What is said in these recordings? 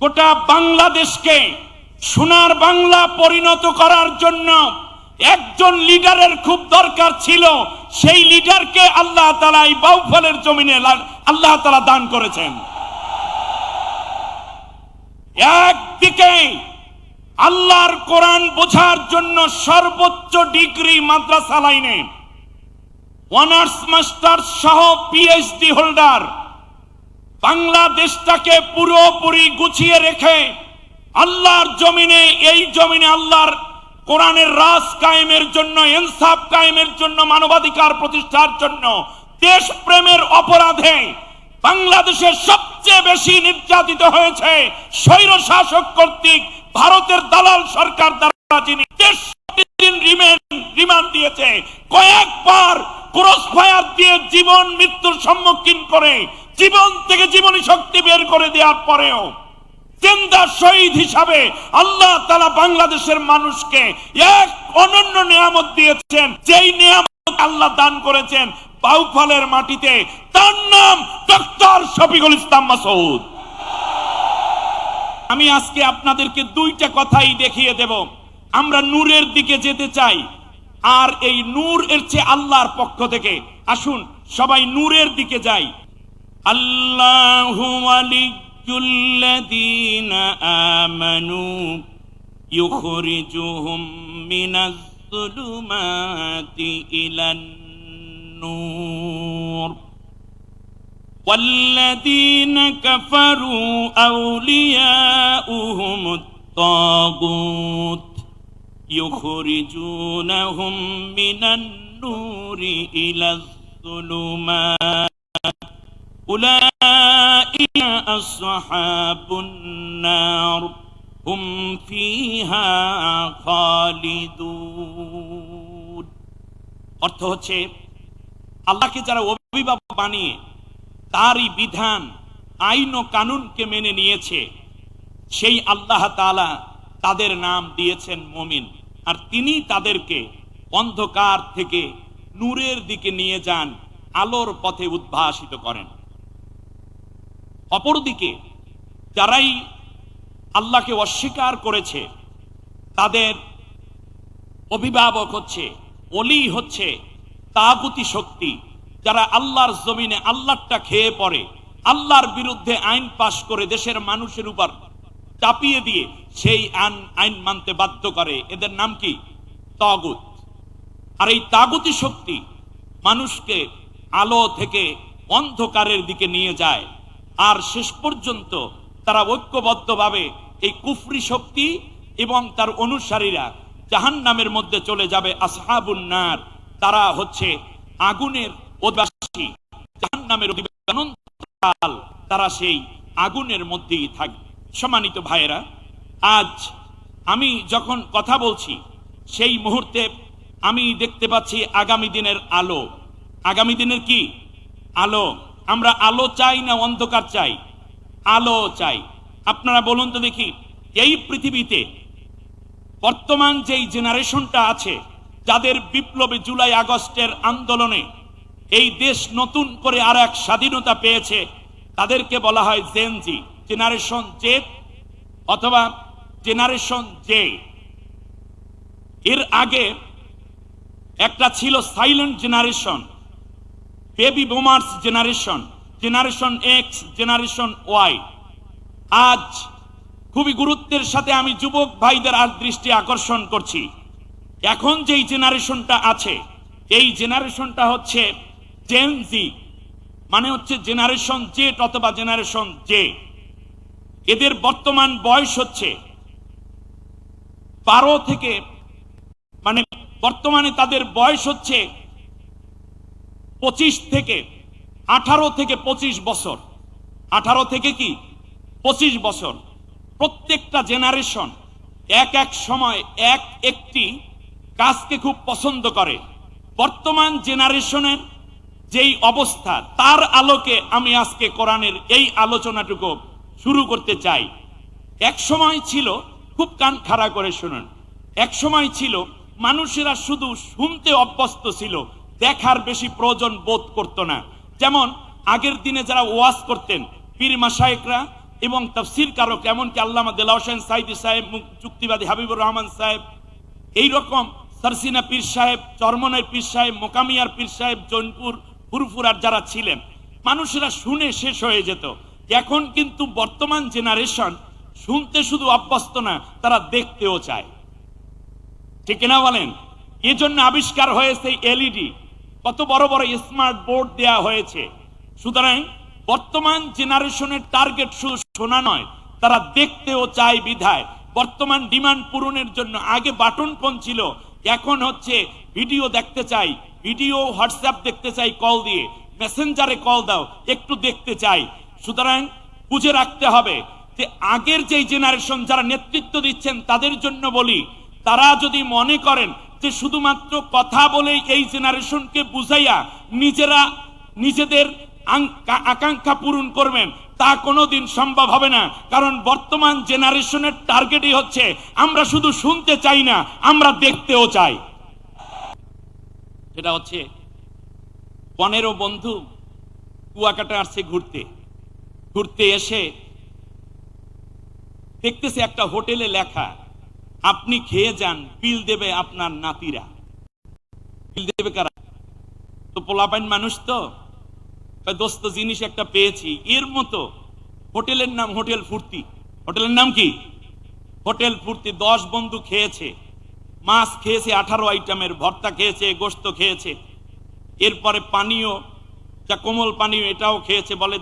গোটা বাংলাদেশকে সোনার বাংলা পরিণত করার জন্য একজন লিডারের খুব দরকার ছিল। সেই লিডারকে আল্লাহ তালা এই বাউফলের জমিনে আল্লাহ তালা দান করেছেন। একদিকে আল্লাহর কোরআন বোঝার জন্য সর্বোচ্চ ডিগ্রি মাদ্রাসা লাইনে অনার্স মাস্টার সহ পিএইচডি হোল্ডার বাংলাদেশটাকে পুরোপুরি গুছিয়ে রেখে আল্লাহর জমিনে, এই জমিনে আল্লাহর কোরআনের রাজ কায়েমের জন্য, ইনসাফ কায়েমের জন্য, মানবাধিকার প্রতিষ্ঠার জন্য দেশ প্রেমের অপরাধে বাংলাদেশের সবচেয়ে বেশি নির্যাতিত হয়েছে স্বৈর শাসক কর্তৃক ভারতের দালাল সরকার দ্বারা যিনি রিমান্ড রিমান্ড দিয়েছে। কয়েকবার ক্রস ফায়ার দিয়ে জীবন, মৃত্যুর সম্মুখীন করে জীবন থেকে জীবনী শক্তি বের করে দেওয়ার পরেও শহীদ হিসাবে আল্লাহ তালা বাংলাদেশের মানুষকে এক অনন্য নিয়ামত দিয়েছেন। যেই নিয়ামত আল্লাহ দান করেছেন বাউফলের মাটিতে, তার নাম ডক্টর শফিকুল ইসলাম মাসুদ আমি আজকে আপনাদেরকে দুইটা কথাই দেখিয়ে দেব। আমরা নূরের দিকে যেতে চাই, আর এই নূর এর চেয়ে আল্লাহর পক্ষ থেকে। আসুন, সবাই নূরের দিকে যাই। الله ولي الذين آمنوا يخرجهم من الظلمات إلى النور. والذين كفروا أولياؤهم الطاغوت يخرجونهم من النور إلى الظلمات أولئك أصحاب النار هم فيها خالدون অর্থ হচ্ছে আল্লাহকে যারা অভিভাবক বানিয়ে তারই বিধান আইন ও কানুনকে মেনে নিয়েছে সেই আল্লাহ তাআলা তাদের নাম দিয়েছেন মমিন আর তিনি তাদেরকে অন্ধকার থেকে নূরের দিকে নিয়ে যান আলোর পথে উদ্ভাসিত করেন অপরদিকে যারাই আল্লাহকে অস্বীকার করেছে, তাদের অভিভাবক হচ্ছে অলি হচ্ছে, তাগুতি শক্তি, যারা আল্লাহর জমিনে আল্লাহটা খেয়ে পড়ে, আল্লাহর বিরুদ্ধে আইন পাশ করে দেশের মানুষের উপর চাপিয়ে দিয়ে সেই আইন আইন মানতে বাধ্য করে। এদের নাম কি? তাগুত। আর এই তাগুতি শক্তি মানুষকে আলো থেকে অন্ধকারের দিকে নিয়ে যায়। আর শেষ পর্যন্ত তারা ঐক্যবদ্ধভাবে এই কুফরি শক্তি এবং তার অনুসারীরা জাহান নামের মধ্যে চলে যাবে আসহাবুন্নার তারা হচ্ছে আগুনের অধিবাসী। জাহান নামের তারা সেই আগুনের মধ্যেই থাকবে। সম্মানিত ভাইয়েরা, আজ আমি যখন কথা বলছি, সেই মুহূর্তে আমি দেখতে পাচ্ছি আগামী দিনের আলো। আগামী দিনের কি? আলো। আমরা আলো চাই না অন্ধকার চাই। আলো চাই। আপনারা বলুন তো দেখি, এই পৃথিবীতে বর্তমান যেই জেনারেশনটা আছে, যাদের বিপ্লবে জুলাই আগস্টের আন্দোলনে এই দেশ নতুন করে আর এক স্বাধীনতা পেয়েছে, তাদেরকে বলা হয় জেনজি জেনারেশন জে অথবা জেনারেশন জে এর আগে একটা ছিল silent generation baby boomers generation generation X generation Y আজ খুবই গুরুত্বের সাথে আমি যুবক ভাইদের আর দৃষ্টি আকর্ষণ করছি। এখন যেই জেনারেশনটা আছে, এই জেনারেশনটা হচ্ছে জেনজি মানে হচ্ছে জেনারেশন জেট অথবা জেনারেশন জে। এদের বর্তমান বয়স হচ্ছে বারো থেকে মানে বর্তমানে তাদের বয়স হচ্ছে পঁচিশ থেকে, আঠারো থেকে পঁচিশ বছর। আঠারো থেকে কি? পঁচিশ বছর। প্রত্যেকটা জেনারেশন এক এক সময় এক একটি কাজকে খুব পছন্দ করে। বর্তমান জেনারেশনের যেই অবস্থা, তার আলোকে আমি আজকে কোরআনের এই আলোচনাটুকু শুরু করতে চাই। এক সময় ছিল, খুব কান খাড়া করে শুনুন, এক সময় ছিল, মানুষেরা শুধু শুনতে অভ্যস্ত ছিল দেখার বেশি প্রয়োজন বোধ করত না। যেমন, আগের দিনে যারা ওয়াজ করতেন, পীর মাসায়েকরা এবং তফসির কারক এমনকি আল্লামা দেলা হোসেন সাইদি সাহেব যুক্তিবাদী হাবিবুর রহমান সাহেব এই রকম সারসিনা পীর সাহেব চরমনের পীর সাহেব, মোকামিয়ার পীর সাহেব, জৈনপুর, ফুরফুরার যারা ছিলেন, মানুষেরা শুনে শেষ হয়ে যেত। এখন কিন্তু বর্তমান জেনারেশন শুনতে শুধু অভ্যস্ত না, তারা দেখতেও চায়। ঠিক না বলেন? এজন্য আবিষ্কার হয়েছে এলইডি। কত বড় বড় স্মার্ট বোর্ড দেয়া হয়েছে। সুতরাং বর্তমান জেনারেশনের টার্গেট শুধু শোনা নয়, তারা দেখতেও চায় বিধায়। বর্তমান ডিমান্ড পূরণের জন্য আগে বাটন ফোন ছিল, এখন হচ্ছে ভিডিও দেখতে চাই ভিডিও হোয়াটসঅ্যাপ দেখতে চাই কল দিয়ে মেসেঞ্জারে কল দাও, একটু দেখতে চাই। সুতরাং বুঝে রাখতে হবে যে আগের যেই জেনারেশন যারা নেতৃত্ব দিচ্ছেন তাদের জন্য বলি, তারা যদি মনে করেন যে শুধুমাত্র কথা বলেই এই জেনারেশনকে বুঝাইয়া নিজেরা নিজেদের আকাঙ্ক্ষা পূরণ করবেন, তা কোনোদিন সম্ভব হবে না। কারণ বর্তমান জেনারেশনের টার্গেটই হচ্ছে, আমরা শুধু শুনতে চাই না, আমরা দেখতেও চাই। সেটা হচ্ছে, পনেরো বন্ধু কুয়াকাটা আসছে ঘুরতে। ঘুরতে এসে দেখতেছে একটা হোটেলে লেখা আপনি খেয়ে যান বিল দেবে আপনার নাতিরা। বিল দেবে কারা? তো পোলাপাইন মানুষ তো? দোস্ত জিনিস একটা পেয়েছি। এর মতো হোটেলের নাম হোটেল ফুর্তি। হোটেলের নাম কি? হোটেল ফুর্তি, দশ বন্ধু খেয়েছে। মাছ খেয়েছে, আঠারো আইটেমের, ভর্তা খেয়েছে, গোস্ত খেয়েছে। এরপরে পানীয়, যা কোমল পানীয়, এটাও খেয়েছে। বলে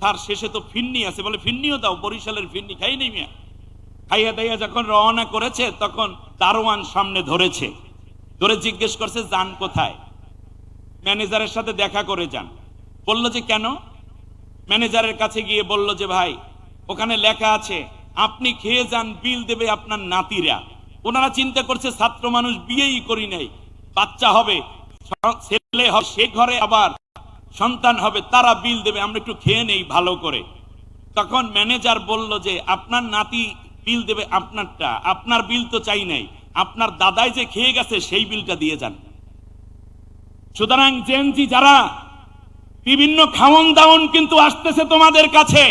তার শেষে তো ফিন্নি আছে। বলে, ফিন্নিও দাও, বরিশালের ফিন্নি, খাই নেই মিয়া। খাইয়া দাইয়া যখন রওনা করেছে, তখন দারোয়ান সামনে ধরেছে। ধরে জিজ্ঞেস করছে যান কোথায়? ম্যানেজারের সাথে দেখা করে যান। বলল যে, কেন? ম্যানেজারের কাছে গিয়ে বলল যে, ভাই, ওখানে লেখা আছে, আপনি খেয়ে যান, বিল দেবে আপনার নাতিরা। ওনারা চিন্তা করছে, ছাত্র মানুষ বিয়েই করি নাই। বাচ্চা হবে, ছেলে হবে, সে ঘরে আবার সন্তান হবে, তারা বিল দেবে, আমরা একটু খেয়ে নেই ভালো করে। তখন ম্যানেজার বলল যে, আপনার নাতি বিল দেবে আপনারটা। আপনার বিল তো চাই নাই। আপনার দাদাই যে খেয়ে গেছে, সেই বিলটা দিয়ে যান। সুতরাং জেনজি যারা, বিভিন্ন খাওয়ন দাওন কিন্তু আসতেছে তোমাদের কাছে।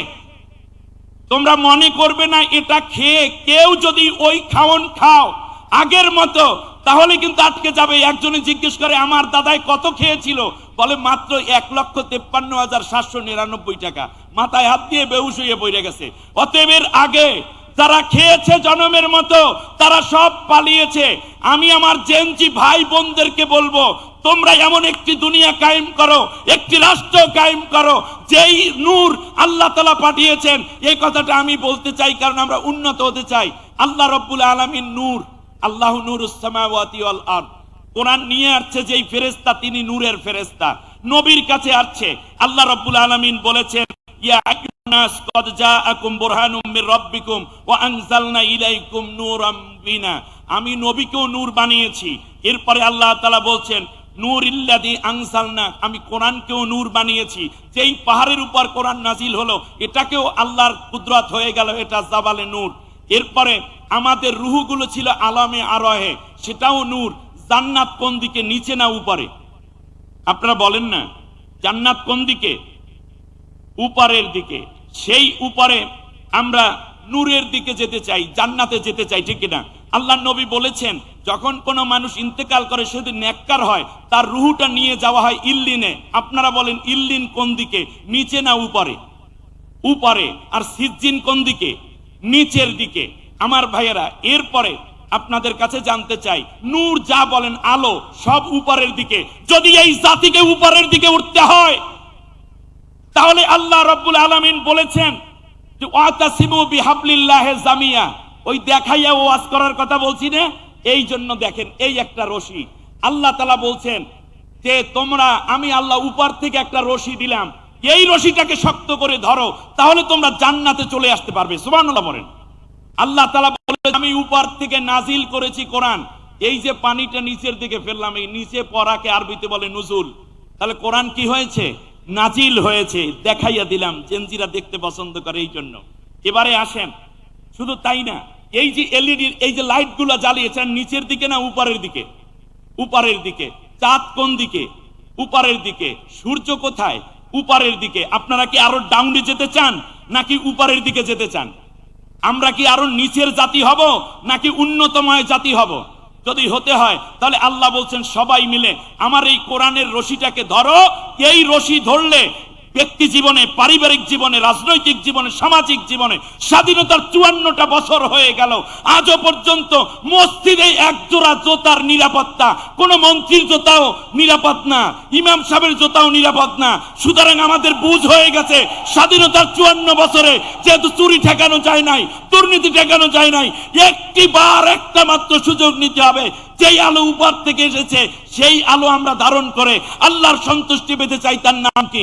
তোমরা মনে করবে না, এটা খেয়ে কেউ যদি ওই খাওয়ন খাও আগের মতো, তাহলে কিন্তু আটকে যাবে। একজনে জিজ্ঞেস করে, আমার দাদাই কত খেয়েছিল? বলে, মাত্র এক লক্ষ তেপ্পান্ন হাজার সাতশো নিরানব্বই টাকা। মাথায় হাত দিয়ে বেউস হয়ে বইরে গেছে। অতএব এর আগে যারা খেয়েছে জনমের মতো, তারা সব পালিয়েছে। আমি আমার জেনজি ভাই বোনদেরকে বলব, তোমরা এমন একটি দুনিয়া কায়েম করো, একটি রাষ্ট্র কায়েম করো, যেই নূর আল্লাহ তালা পাঠিয়েছেন। এই কথাটা আমি বলতে চাই, কারণ আমরা উন্নত হতে চাই। আল্লাহ রব্বুল আলমিন নূর, আল্লাহ নূর উসামাওয়াতি ওয়াল আরদ। কোরআন নিয়ে আসছে যেই ফেরেস্তা তিনি নূরের ফেরেস্তা নবীর কাছে আসছে। আল্লাহ রব্বুল আলমিন বলেছেন, ইয়া আইয়ুহান্নাস কদ জাআকুম বুরহানুম মির রাব্বিকুম ওয়া আনজালনা ইলাইকুম নূরাম আমি নবীকেও নূর বানিয়েছি। এরপরে আল্লাহ তাআলা বলছেন, নূর ইল্লাদি আনসালনা আমি কোরআনকেও নূর বানিয়েছি। যেই পাহাড়ের উপর কোরআন নাজিল হলো, এটাকেও আল্লাহর কুদরত হয়ে গেল, এটা জাবালে নূর। এরপরে আমাদের রুহুগুলো ছিল আলামে আরহে, সেটাও নূর। জান্নাত কোন দিকে নিচে না উপরে। আপনারা বলেন না জান্নাত কোন দিকে উপরের দিকে। সেই উপরে আমরা নূরের দিকে যেতে চাই, জান্নাতে যেতে চাই, ঠিক না আল্লাহ নবী বলেছেন, যখন কোনো মানুষ ইন্তেকাল করে, সে যদি নেককার হয়, তার রুহুটা নিয়ে যাওয়া হয় ইল্লিনে। আপনারা বলেন, ইল্লিন কোন দিকে? নিচে না উপরে? উপরে। আর সিজ্জিন কোন দিকে? নিচের দিকে। আমার ভাইয়েরা, এরপরে আপনাদের কাছে জানতে চাই, নূর যা বলেন, আলো সব উপরের দিকে। যদি এই জাতিকে উপরের দিকে উঠতে হয় তাহলে আল্লাহ রব্বুল আলামিন বলেছেন যে, ওয়াতাসিমু জামিয়া। ওই দেখাইয়া ওয়াজ করার কথা বলছি না, এই জন্য দেখেন এই একটা রশি। আল্লাহ তালা বলছেন যে, তোমরা, আমি আল্লাহ উপর থেকে একটা রশি দিলাম। এই রশিটাকে শক্ত করে ধরো, তাহলে তোমরা জান্নাতে চলে আসতে পারবে। সুবহানাল্লাহ বলেন। আল্লাহ তালা বলে আমি উপর থেকে নাজিল করেছি কোরআন। এই যে পানিটা নিচের দিকে ফেললাম, এই নিচে পড়াকে আরবিতে বলে নুজুল। তাহলে কোরআন কি হয়েছে? নাজিল হয়েছে, দেখাইয়া দিলাম, জেনজিরা দেখতে পছন্দ করে এই জন্য। এবারে আসেন। শুধু তাই না, এই যে এলইডি, এই যে লাইটগুলো জ্বালিয়েছেন, নিচের দিকে না উপরের দিকে? উপরের দিকে। চাঁদ কোন দিকে? উপরের দিকে। সূর্য কোথায়? উপরের দিকে। আপনারা কি আরও ডাউনে যেতে চান, নাকি উপরের দিকে যেতে চান? আমরা কি আরও নিচের জাতি হব, নাকি উন্নতময় জাতি হব? যদি হতে হয়, তাহলে আল্লাহ বলছেন সবাই মিলে আমার এই কোরআনের রশিটাকে ধরো, এই রশি ধরলে ব্যক্তি জীবনে, পারিবারিক জীবনে, রাজনৈতিক জীবনে, সামাজিক জীবনে স্বাধীনতার চুয়ান্নটা বছর হয়ে গেল। আজও পর্যন্ত মসজিদে এক জোড়া জোতার নিরাপত্তা, কোন মন্ত্রীর জোতাও নিরাপদ না, ইমাম সাহেবের জোতাও নিরাপদ না। সুতরাং আমাদের বুঝ হয়ে গেছে, স্বাধীনতার চুয়ান্ন বছরে যেহেতু চুরি ঠেকানো যায় নাই, দুর্নীতি ঠেকানো যায় নাই, একটি বার একটা মাত্র সুযোগ নিতে হবে। যেই আলো উপর থেকে এসেছে, সেই আলো আমরা ধারণ করে আল্লাহর সন্তুষ্টি পেতে চাই, তার নাম কি?